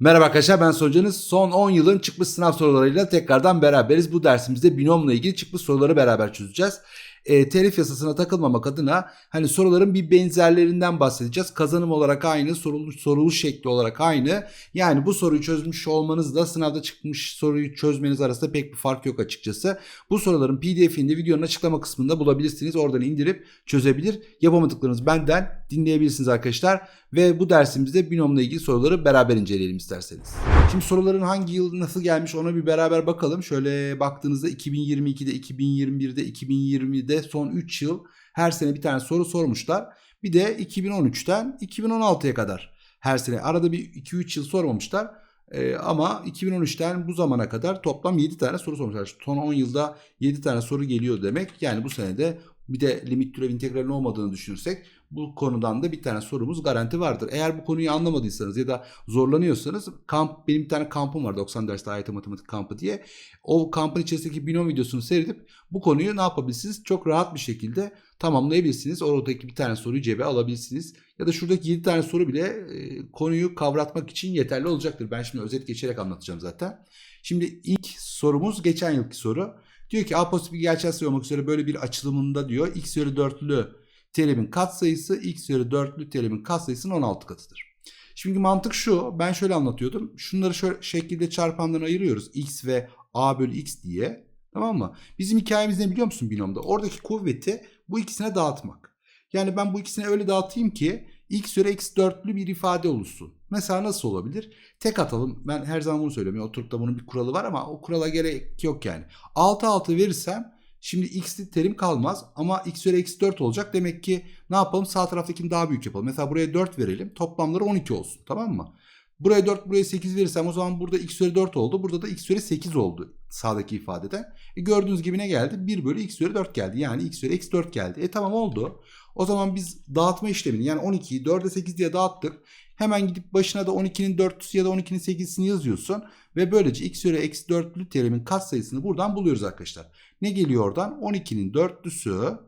Merhaba arkadaşlar ben Sonucanız. Son 10 yılın çıkmış sınav sorularıyla tekrardan beraberiz. Bu dersimizde binomla ilgili çıkmış soruları beraber çözeceğiz. E, telif yasasına takılmamak adına hani soruların bir benzerlerinden bahsedeceğiz. Kazanım olarak aynı, soruluş, soruluş şekli olarak aynı. Yani bu soruyu çözmüş olmanızla sınavda çıkmış soruyu çözmeniz arasında pek bir fark yok açıkçası. Bu soruların pdf'ini de videonun açıklama kısmında bulabilirsiniz. Oradan indirip çözebilir. Yapamadıklarınız benden dinleyebilirsiniz arkadaşlar. Ve bu dersimizde binomla ilgili soruları beraber inceleyelim isterseniz. Şimdi soruların hangi yıl nasıl gelmiş ona bir beraber bakalım. Şöyle baktığınızda 2022'de, 2021'de, 2020'de son 3 yıl her sene bir tane soru sormuşlar. Bir de 2013'ten 2016'ya kadar her sene arada bir 2-3 yıl sormamışlar. Ee, ama 2013'ten bu zamana kadar toplam 7 tane soru sormuşlar. Son 10 yılda 7 tane soru geliyor demek. Yani bu senede bir de limit türev integralin olmadığını düşünürsek bu konudan da bir tane sorumuz garanti vardır. Eğer bu konuyu anlamadıysanız ya da zorlanıyorsanız kamp benim bir tane kampım var 90 derste AYT matematik kampı diye. O kampın içerisindeki binom videosunu seyredip bu konuyu ne yapabilirsiniz? Çok rahat bir şekilde tamamlayabilirsiniz. Oradaki bir tane soruyu cebe alabilirsiniz. Ya da şuradaki 7 tane soru bile e, konuyu kavratmak için yeterli olacaktır. Ben şimdi özet geçerek anlatacağım zaten. Şimdi ilk sorumuz geçen yılki soru. Diyor ki A pozitif bir gerçel sayı olmak üzere böyle bir açılımında diyor x üzeri dörtlü terimin katsayısı x üzeri dörtlü terimin katsayısının 16 katıdır. Şimdi mantık şu ben şöyle anlatıyordum. Şunları şöyle şekilde çarpandan ayırıyoruz x ve a bölü x diye. Tamam mı? Bizim hikayemiz ne biliyor musun binomda? Oradaki kuvveti bu ikisine dağıtmak. Yani ben bu ikisine öyle dağıtayım ki x üzeri x dörtlü bir ifade oluşsun. Mesela nasıl olabilir? Tek atalım. Ben her zaman bunu söylüyorum. Oturup da bunun bir kuralı var ama o kurala gerek yok yani. 6 6 verirsem şimdi x'li terim kalmaz ama x üzeri x 4 olacak. Demek ki ne yapalım? Sağ taraftakini daha büyük yapalım. Mesela buraya 4 verelim. Toplamları 12 olsun. Tamam mı? Buraya 4 buraya 8 verirsem o zaman burada x üzeri 4 oldu. Burada da x üzeri 8 oldu sağdaki ifadede. E gördüğünüz gibi ne geldi? 1 bölü x üzeri 4 geldi. Yani x üzeri x 4 geldi. E tamam oldu. O zaman biz dağıtma işlemini yani 12'yi 4'e 8 diye dağıttık. Hemen gidip başına da 12'nin 4'lüsü ya da 12'nin 8'sini yazıyorsun. Ve böylece x üzeri eksi 4'lü terimin katsayısını buradan buluyoruz arkadaşlar. Ne geliyor oradan? 12'nin 4'lüsü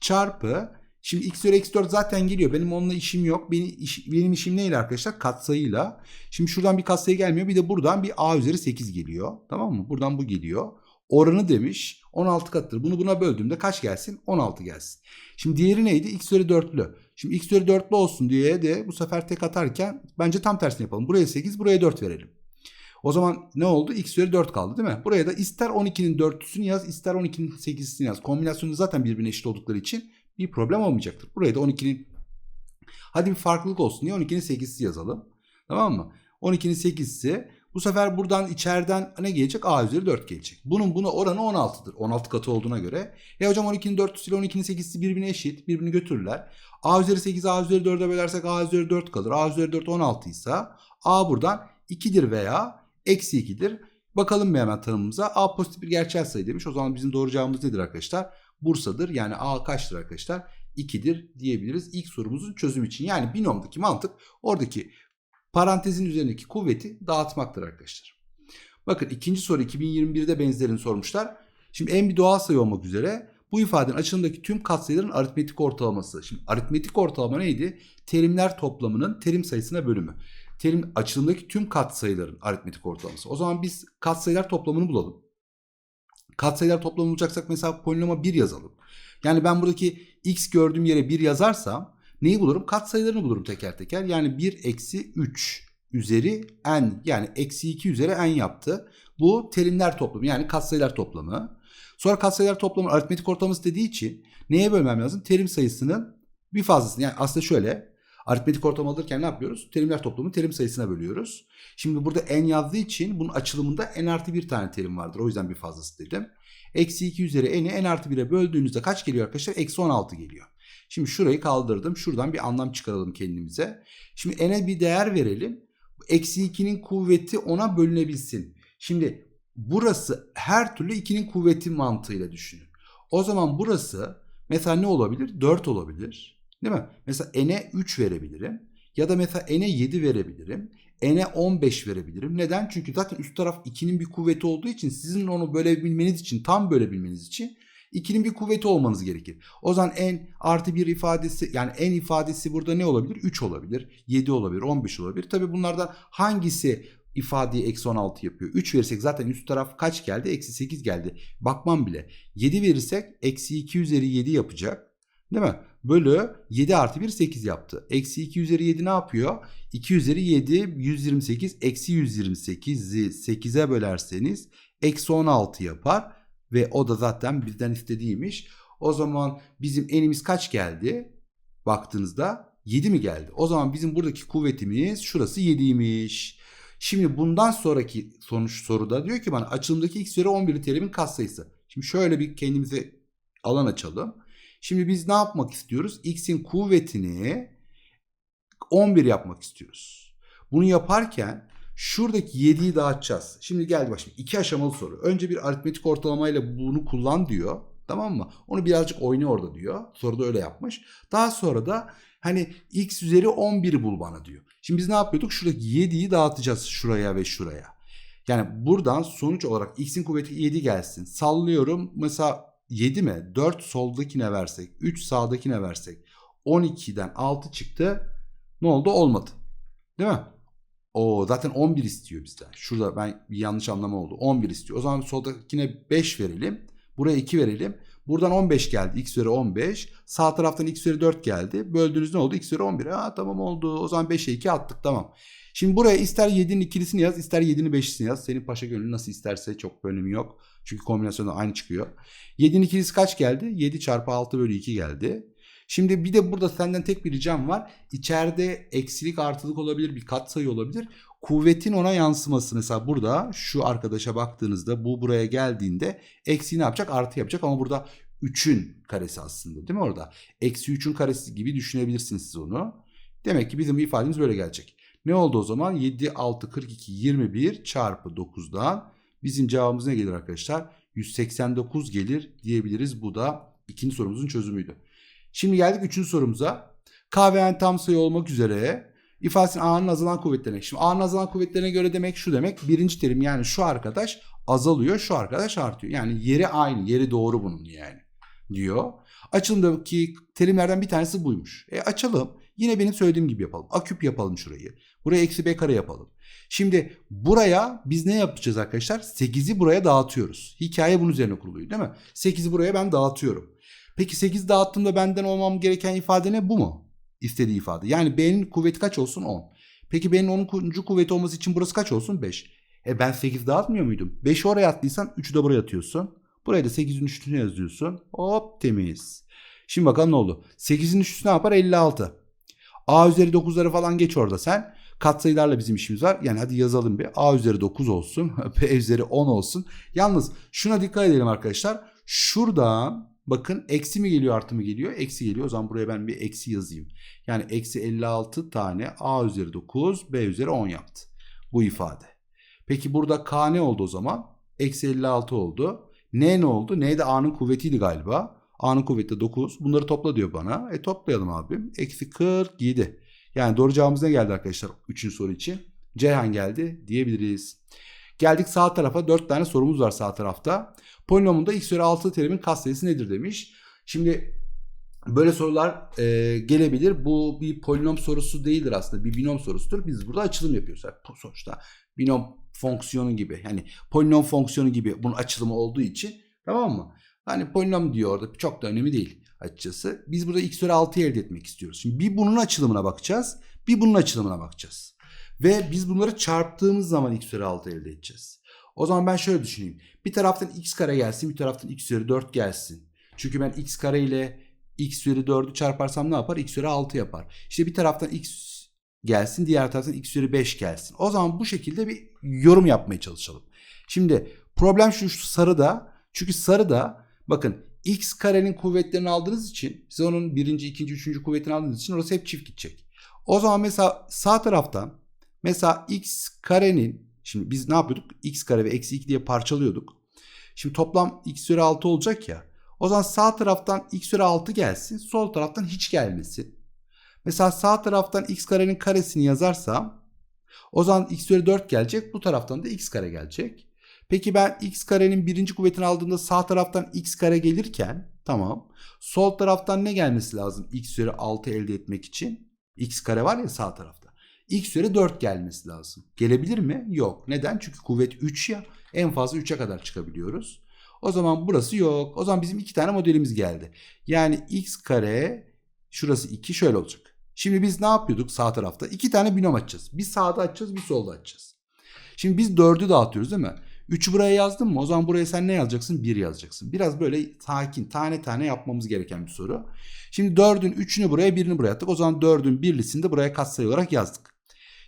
çarpı Şimdi x üzeri eksi 4 zaten geliyor. Benim onunla işim yok. Benim, iş, benim işim neyle arkadaşlar? Katsayıyla. Şimdi şuradan bir katsayı gelmiyor. Bir de buradan bir a üzeri 8 geliyor. Tamam mı? Buradan bu geliyor. Oranı demiş 16 katıdır. Bunu buna böldüğümde kaç gelsin? 16 gelsin. Şimdi diğeri neydi? x üzeri 4'lü. Şimdi x üzeri 4'lü olsun diye de bu sefer tek atarken bence tam tersini yapalım. Buraya 8 buraya 4 verelim. O zaman ne oldu? X üzeri 4 kaldı değil mi? Buraya da ister 12'nin 4'lüsünü yaz ister 12'nin 8'lisini yaz. Kombinasyonu zaten birbirine eşit oldukları için bir problem olmayacaktır. Buraya da 12'nin hadi bir farklılık olsun diye 12'nin 8'si yazalım. Tamam mı? 12'nin 8'si bu sefer buradan içeriden ne gelecek? A üzeri 4 gelecek. Bunun buna oranı 16'dır. 16 katı olduğuna göre. E hocam 12'nin 4'lüsü ile 12'nin 8'si birbirine eşit. Birbirini götürürler. A üzeri 8 A üzeri 4'e bölersek A üzeri 4 kalır. A üzeri 4 16 ise A buradan 2'dir veya eksi 2'dir. Bakalım bir hemen tanımımıza. A pozitif bir gerçel sayı demiş. O zaman bizim doğru cevabımız nedir arkadaşlar? Bursa'dır. Yani A kaçtır arkadaşlar? 2'dir diyebiliriz ilk sorumuzun çözüm için. Yani binomdaki mantık oradaki parantezin üzerindeki kuvveti dağıtmaktır arkadaşlar. Bakın ikinci soru 2021'de benzerini sormuşlar. Şimdi en bir doğal sayı olmak üzere bu ifadenin açılımdaki tüm katsayıların aritmetik ortalaması. Şimdi aritmetik ortalama neydi? Terimler toplamının terim sayısına bölümü. Terim açılımdaki tüm katsayıların aritmetik ortalaması. O zaman biz katsayılar toplamını bulalım. Katsayılar toplamını bulacaksak mesela polinoma 1 yazalım. Yani ben buradaki x gördüğüm yere 1 yazarsam neyi bulurum? Katsayılarını bulurum teker teker. Yani 1 eksi 3 üzeri n yani eksi 2 üzeri n yaptı. Bu terimler toplamı yani katsayılar toplamı. Sonra katsayılar toplamı aritmetik ortalaması dediği için neye bölmem lazım? Terim sayısının bir fazlasını. Yani aslında şöyle aritmetik ortalama alırken ne yapıyoruz? Terimler toplamı terim sayısına bölüyoruz. Şimdi burada n yazdığı için bunun açılımında n artı bir tane terim vardır. O yüzden bir fazlası dedim. Eksi 2 üzeri n'i n artı 1'e böldüğünüzde kaç geliyor arkadaşlar? Eksi 16 geliyor. Şimdi şurayı kaldırdım. Şuradan bir anlam çıkaralım kendimize. Şimdi n'e bir değer verelim. Eksi 2'nin kuvveti ona bölünebilsin. Şimdi burası her türlü 2'nin kuvveti mantığıyla düşünün. O zaman burası mesela ne olabilir? 4 olabilir. Değil mi? Mesela n'e 3 verebilirim. Ya da mesela n'e 7 verebilirim. n'e 15 verebilirim. Neden? Çünkü zaten üst taraf 2'nin bir kuvveti olduğu için sizin onu bölebilmeniz için, tam bölebilmeniz için 2'nin bir kuvveti olmanız gerekir. O zaman en artı bir ifadesi yani en ifadesi burada ne olabilir? 3 olabilir, 7 olabilir, 15 olabilir. Tabi bunlardan hangisi ifadeyi eksi 16 yapıyor? 3 verirsek zaten üst taraf kaç geldi? Eksi 8 geldi. Bakmam bile. 7 verirsek eksi 2 üzeri 7 yapacak. Değil mi? Bölü 7 artı 1 8 yaptı. Eksi 2 üzeri 7 ne yapıyor? 2 üzeri 7 128 eksi 128'i 8'e bölerseniz eksi 16 yapar. Ve o da zaten bizden istediğiymiş. O zaman bizim enimiz kaç geldi? Baktığınızda 7 mi geldi? O zaman bizim buradaki kuvvetimiz şurası 7'ymiş. Şimdi bundan sonraki sonuç soruda diyor ki bana açılımdaki x üzeri 11 terimin katsayısı. Şimdi şöyle bir kendimize alan açalım. Şimdi biz ne yapmak istiyoruz? X'in kuvvetini 11 yapmak istiyoruz. Bunu yaparken şuradaki 7'yi dağıtacağız. Şimdi bak şimdi iki aşamalı soru. Önce bir aritmetik ortalamayla bunu kullan diyor. Tamam mı? Onu birazcık oyna orada diyor. Soruda öyle yapmış. Daha sonra da hani x üzeri 11'i bul bana diyor. Şimdi biz ne yapıyorduk? Şuradaki 7'yi dağıtacağız şuraya ve şuraya. Yani buradan sonuç olarak x'in kuvveti 7 gelsin. Sallıyorum. Mesela 7 mi? 4 soldakine versek, 3 sağdakine versek. 12'den 6 çıktı. Ne oldu? Olmadı. Değil mi? O zaten 11 istiyor bizden. Şurada ben bir yanlış anlama oldu. 11 istiyor. O zaman soldakine 5 verelim. Buraya 2 verelim. Buradan 15 geldi. X üzeri 15. Sağ taraftan x üzeri 4 geldi. Böldüğünüz ne oldu? X üzeri 11. Ha tamam oldu. O zaman 5'e 2 attık tamam. Şimdi buraya ister 7'nin ikilisini yaz ister 7'nin 5'lisini yaz. Senin paşa gönlü nasıl isterse çok bir önemi yok. Çünkü kombinasyonda aynı çıkıyor. 7'nin ikilisi kaç geldi? 7 çarpı 6 bölü 2 geldi. Şimdi bir de burada senden tek bir ricam var. İçeride eksilik artılık olabilir bir katsayı olabilir. Kuvvetin ona yansıması mesela burada şu arkadaşa baktığınızda bu buraya geldiğinde eksi ne yapacak? Artı yapacak ama burada 3'ün karesi aslında değil mi orada? Eksi 3'ün karesi gibi düşünebilirsiniz siz onu. Demek ki bizim ifademiz böyle gelecek. Ne oldu o zaman? 7, 6, 42, 21 çarpı 9'dan bizim cevabımız ne gelir arkadaşlar? 189 gelir diyebiliriz. Bu da ikinci sorumuzun çözümüydü. Şimdi geldik üçüncü sorumuza. K ve N tam sayı olmak üzere ifadesinin A'nın azalan kuvvetlerine. Şimdi A'nın azalan kuvvetlerine göre demek şu demek. Birinci terim yani şu arkadaş azalıyor, şu arkadaş artıyor. Yani yeri aynı, yeri doğru bunun yani diyor. Açılımdaki terimlerden bir tanesi buymuş. E açalım. Yine benim söylediğim gibi yapalım. A küp yapalım şurayı. Buraya eksi B kare yapalım. Şimdi buraya biz ne yapacağız arkadaşlar? 8'i buraya dağıtıyoruz. Hikaye bunun üzerine kuruluyor değil mi? 8'i buraya ben dağıtıyorum. Peki 8 dağıttığımda benden olmam gereken ifade ne? Bu mu? İstediği ifade. Yani B'nin kuvveti kaç olsun? 10. Peki B'nin 10. kuvveti olması için burası kaç olsun? 5. E ben 8 dağıtmıyor muydum? 5'i oraya attıysan 3'ü de buraya atıyorsun. Buraya da 8'in üstüne yazıyorsun. Hop temiz. Şimdi bakalım ne oldu? 8'in üstü ne yapar? 56. A üzeri 9'ları falan geç orada sen. Katsayılarla bizim işimiz var. Yani hadi yazalım bir. A üzeri 9 olsun. B üzeri 10 olsun. Yalnız şuna dikkat edelim arkadaşlar. Şuradan bakın eksi mi geliyor artı mı geliyor? Eksi geliyor. O zaman buraya ben bir eksi yazayım. Yani eksi 56 tane A üzeri 9 B üzeri 10 yaptı. Bu ifade. Peki burada K ne oldu o zaman? Eksi 56 oldu. N ne oldu? N de A'nın kuvvetiydi galiba. A'nın kuvveti de 9. Bunları topla diyor bana. E toplayalım abim. Eksi 47. Yani doğru cevabımız ne geldi arkadaşlar? Üçüncü soru için. Ceyhan geldi diyebiliriz. Geldik sağ tarafa. 4 tane sorumuz var sağ tarafta. Polinomunda x üzeri 6 terimin katsayısı nedir demiş. Şimdi böyle sorular e, gelebilir. Bu bir polinom sorusu değildir aslında. Bir binom sorusudur. Biz burada açılım yapıyoruz. Yani sonuçta binom fonksiyonu gibi. Yani polinom fonksiyonu gibi bunun açılımı olduğu için tamam mı? Hani polinom diyor orada çok da önemli değil açıkçası. Biz burada x üzeri 6'yı elde etmek istiyoruz. Şimdi bir bunun açılımına bakacağız. Bir bunun açılımına bakacağız. Ve biz bunları çarptığımız zaman x üzeri 6 elde edeceğiz. O zaman ben şöyle düşüneyim. Bir taraftan x kare gelsin bir taraftan x üzeri 4 gelsin. Çünkü ben x kare ile x üzeri 4'ü çarparsam ne yapar? x üzeri 6 yapar. İşte bir taraftan x gelsin diğer taraftan x üzeri 5 gelsin. O zaman bu şekilde bir yorum yapmaya çalışalım. Şimdi problem şu, şu sarıda. Çünkü sarıda bakın x karenin kuvvetlerini aldığınız için size onun birinci, ikinci, üçüncü kuvvetini aldığınız için orası hep çift gidecek. O zaman mesela sağ taraftan mesela x karenin şimdi biz ne yapıyorduk? x kare ve eksi 2 diye parçalıyorduk. Şimdi toplam x üzeri 6 olacak ya. O zaman sağ taraftan x üzeri 6 gelsin. Sol taraftan hiç gelmesin. Mesela sağ taraftan x karenin karesini yazarsam o zaman x üzeri 4 gelecek. Bu taraftan da x kare gelecek. Peki ben x karenin birinci kuvvetini aldığımda sağ taraftan x kare gelirken tamam. Sol taraftan ne gelmesi lazım x üzeri 6 elde etmek için? x kare var ya sağ tarafta. x üzeri 4 gelmesi lazım. Gelebilir mi? Yok. Neden? Çünkü kuvvet 3 ya. En fazla 3'e kadar çıkabiliyoruz. O zaman burası yok. O zaman bizim iki tane modelimiz geldi. Yani x kare şurası 2 şöyle olacak. Şimdi biz ne yapıyorduk sağ tarafta? İki tane binom açacağız. Bir sağda açacağız bir solda açacağız. Şimdi biz 4'ü dağıtıyoruz değil mi? 3'ü buraya yazdın mı? O zaman buraya sen ne yazacaksın? 1 yazacaksın. Biraz böyle sakin tane tane yapmamız gereken bir soru. Şimdi 4'ün 3'ünü buraya 1'ini buraya attık. O zaman 4'ün birlisini de buraya katsayı olarak yazdık.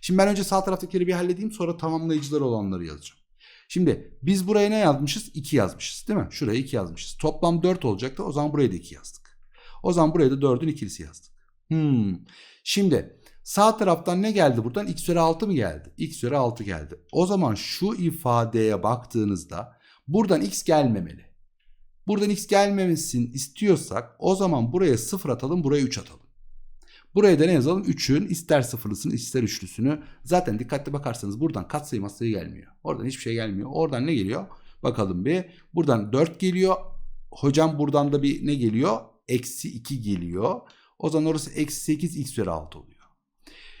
Şimdi ben önce sağ taraftakileri bir halledeyim sonra tamamlayıcıları olanları yazacağım. Şimdi biz buraya ne yazmışız? 2 yazmışız değil mi? Şuraya 2 yazmışız. Toplam 4 olacaktı. O zaman buraya da 2 yazdık. O zaman buraya da 4'ün ikilisi yazdık. Hmm. Şimdi sağ taraftan ne geldi buradan? X üzeri 6 mı geldi? X üzeri 6 geldi. O zaman şu ifadeye baktığınızda buradan x gelmemeli. Buradan x gelmemesini istiyorsak o zaman buraya 0 atalım buraya 3 atalım. Buraya da ne yazalım? 3'ün ister sıfırlısını ister üçlüsünü. Zaten dikkatli bakarsanız buradan katsayı matsayı gelmiyor. Oradan hiçbir şey gelmiyor. Oradan ne geliyor? Bakalım bir. Buradan 4 geliyor. Hocam buradan da bir ne geliyor? Eksi 2 geliyor. O zaman orası eksi 8 x üzeri 6 oluyor.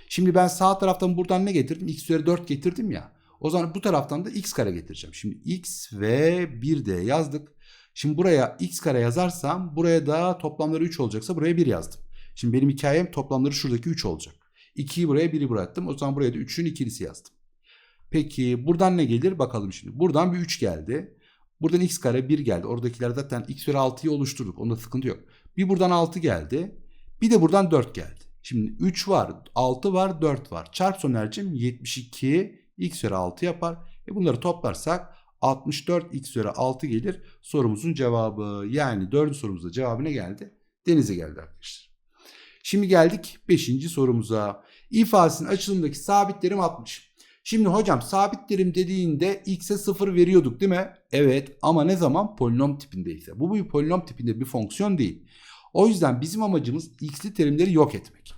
Şimdi ben sağ taraftan buradan ne getirdim? x üzeri 4 getirdim ya. O zaman bu taraftan da x kare getireceğim. Şimdi x ve 1 de yazdık. Şimdi buraya x kare yazarsam buraya da toplamları 3 olacaksa buraya 1 yazdım. Şimdi benim hikayem toplamları şuradaki 3 olacak. 2'yi buraya 1'i bıraktım. O zaman buraya da 3'ün ikilisi yazdım. Peki buradan ne gelir bakalım şimdi. Buradan bir 3 geldi. Buradan x kare 1 geldi. Oradakiler zaten x üzeri 6'yı oluşturduk. Onda sıkıntı yok. Bir buradan 6 geldi. Bir de buradan 4 geldi. Şimdi 3 var, 6 var, 4 var. Çarp sonercim 72 x üzeri 6 yapar. E bunları toplarsak 64 x üzeri 6 gelir. Sorumuzun cevabı. Yani 4. sorumuzda cevabı ne geldi? Denize geldi arkadaşlar. Şimdi geldik 5. sorumuza. İfadesinin açılımdaki sabit terim 60. Şimdi hocam sabit terim dediğinde x'e 0 veriyorduk değil mi? Evet ama ne zaman? Polinom tipindeyse. Bu bir polinom tipinde bir fonksiyon değil. O yüzden bizim amacımız x'li terimleri yok etmek.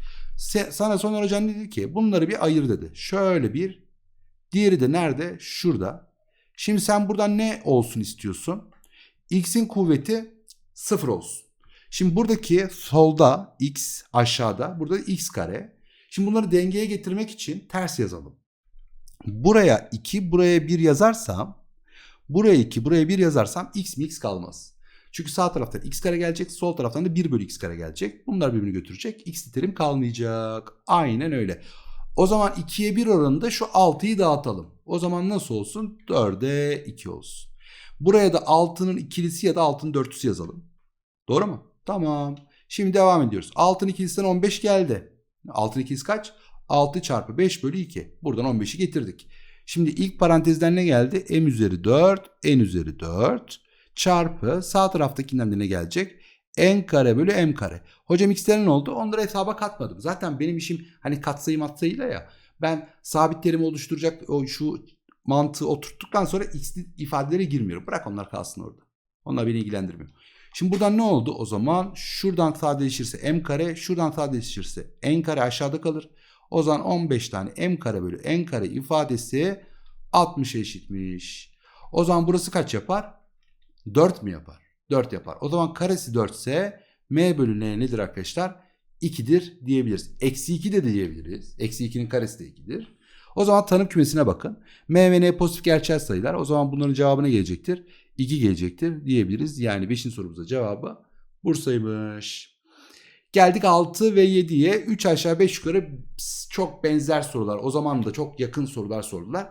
Sana sonra hocam dedi ki bunları bir ayır dedi. Şöyle bir. Diğeri de nerede? Şurada. Şimdi sen buradan ne olsun istiyorsun? x'in kuvveti 0 olsun. Şimdi buradaki solda x aşağıda burada x kare. Şimdi bunları dengeye getirmek için ters yazalım. Buraya 2 buraya 1 yazarsam buraya 2 buraya 1 yazarsam x mi x kalmaz. Çünkü sağ taraftan x kare gelecek sol taraftan da 1 bölü x kare gelecek. Bunlar birbirini götürecek. x terim kalmayacak. Aynen öyle. O zaman 2'ye 1 oranında şu 6'yı dağıtalım. O zaman nasıl olsun? 4'e 2 olsun. Buraya da 6'nın ikilisi ya da 6'nın dörtlüsü yazalım. Doğru mu? Tamam. Şimdi devam ediyoruz. 6'nın ikilisinden 15 geldi. 6'nın ikilisi kaç? 6 çarpı 5 bölü 2. Buradan 15'i getirdik. Şimdi ilk parantezden ne geldi? m üzeri 4, n üzeri 4 çarpı sağ taraftakinden de ne gelecek? n kare bölü m kare. Hocam x'lerin oldu? Onları hesaba katmadım. Zaten benim işim hani katsayı matsayıyla ya. Ben sabit terimi oluşturacak o şu mantığı oturttuktan sonra x ifadelere girmiyorum. Bırak onlar kalsın orada. Onlar beni ilgilendirmiyor. Şimdi buradan ne oldu? O zaman şuradan sadeleşirse m kare, şuradan sadeleşirse n kare aşağıda kalır. O zaman 15 tane m kare bölü n kare ifadesi 60 eşitmiş. O zaman burası kaç yapar? 4 mi yapar? 4 yapar. O zaman karesi 4 ise m bölü n nedir arkadaşlar? 2'dir diyebiliriz. Eksi 2 de diyebiliriz. Eksi 2'nin karesi de 2'dir. O zaman tanım kümesine bakın. M ve N pozitif gerçel sayılar. O zaman bunların cevabına gelecektir. 2 gelecektir diyebiliriz. Yani 5. sorumuzda cevabı Bursa'ymış. Geldik 6 ve 7'ye. 3 aşağı 5 yukarı çok benzer sorular. O zaman da çok yakın sorular sordular.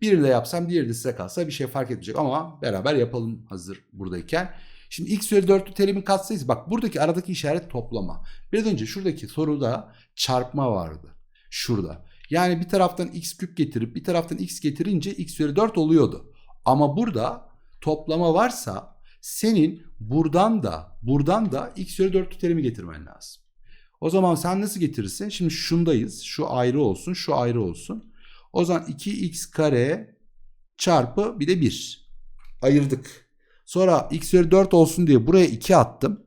Birini de yapsam diğeri de size kalsa bir şey fark etmeyecek ama beraber yapalım hazır buradayken. Şimdi x üzeri 4'lü terimin katsayısı bak buradaki aradaki işaret toplama. Biraz önce şuradaki soruda çarpma vardı. Şurada. Yani bir taraftan x küp getirip bir taraftan x getirince x üzeri 4 oluyordu. Ama burada toplama varsa senin buradan da buradan da x üzeri 4'lü terimi getirmen lazım. O zaman sen nasıl getirirsin? Şimdi şundayız. Şu ayrı olsun, şu ayrı olsun. O zaman 2x kare çarpı bir de 1. Ayırdık. Sonra x üzeri 4 olsun diye buraya 2 attım.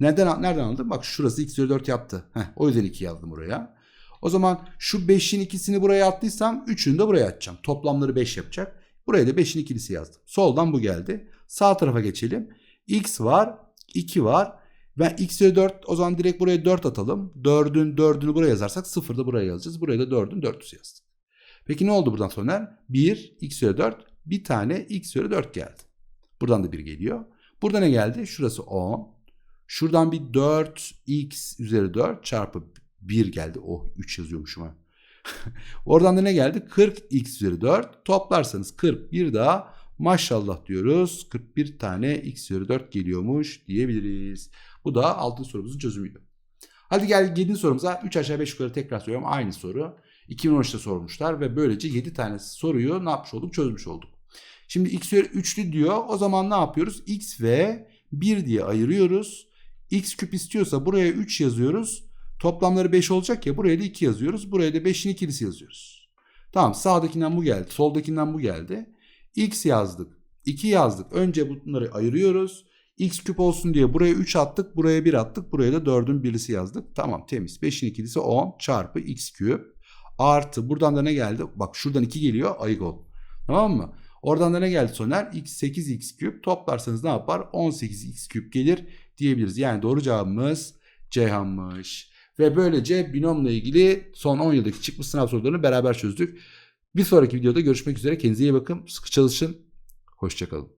Neden, nereden aldım? Bak şurası x üzeri 4 yaptı. Heh, o yüzden 2 yazdım buraya. O zaman şu 5'in ikisini buraya attıysam 3'ünü de buraya atacağım. Toplamları 5 yapacak. Buraya da 5'in ikilisi yazdım. Soldan bu geldi. Sağ tarafa geçelim. X var, 2 var. Ben x üzeri 4 o zaman direkt buraya 4 atalım. 4'ün 4'ünü buraya yazarsak 0 da buraya yazacağız. Buraya da 4'ün 4'üsü yazdık. Peki ne oldu buradan sonra? 1 x üzeri 4 bir tane x üzeri 4 geldi. Buradan da 1 geliyor. Burada ne geldi? Şurası 10. Şuradan bir 4x üzeri 4 çarpı 1 geldi. Oh 3 yazıyormuşum. Oradan da ne geldi? 40x üzeri 4. Toplarsanız 41 daha maşallah diyoruz. 41 tane x üzeri 4 geliyormuş diyebiliriz. Bu da 6. sorumuzun çözümüydü. Hadi gel 7. sorumuza 3 aşağı 5 yukarı tekrar söylüyorum. Aynı soru. 2013'te sormuşlar ve böylece 7 tane soruyu ne yapmış olduk? Çözmüş olduk. Şimdi x üzeri 3'lü diyor. O zaman ne yapıyoruz? x ve 1 diye ayırıyoruz. x küp istiyorsa buraya 3 yazıyoruz. Toplamları 5 olacak ya buraya da 2 yazıyoruz. Buraya da 5'in ikilisi yazıyoruz. Tamam sağdakinden bu geldi. Soldakinden bu geldi. x yazdık. 2 yazdık. Önce bunları ayırıyoruz. x küp olsun diye buraya 3 attık. Buraya 1 attık. Buraya da 4'ün birisi yazdık. Tamam temiz. 5'in ikilisi 10 çarpı x küp. Artı buradan da ne geldi? Bak şuradan 2 geliyor. Ayık ol. Tamam mı? Oradan da ne geldi Soner? x 8x küp. Toplarsanız ne yapar? 18x küp gelir diyebiliriz. Yani doğru cevabımız Ceyhan'mış. Ve böylece binomla ilgili son 10 yıldaki çıkmış sınav sorularını beraber çözdük. Bir sonraki videoda görüşmek üzere. Kendinize iyi bakın. Sıkı çalışın. Hoşçakalın.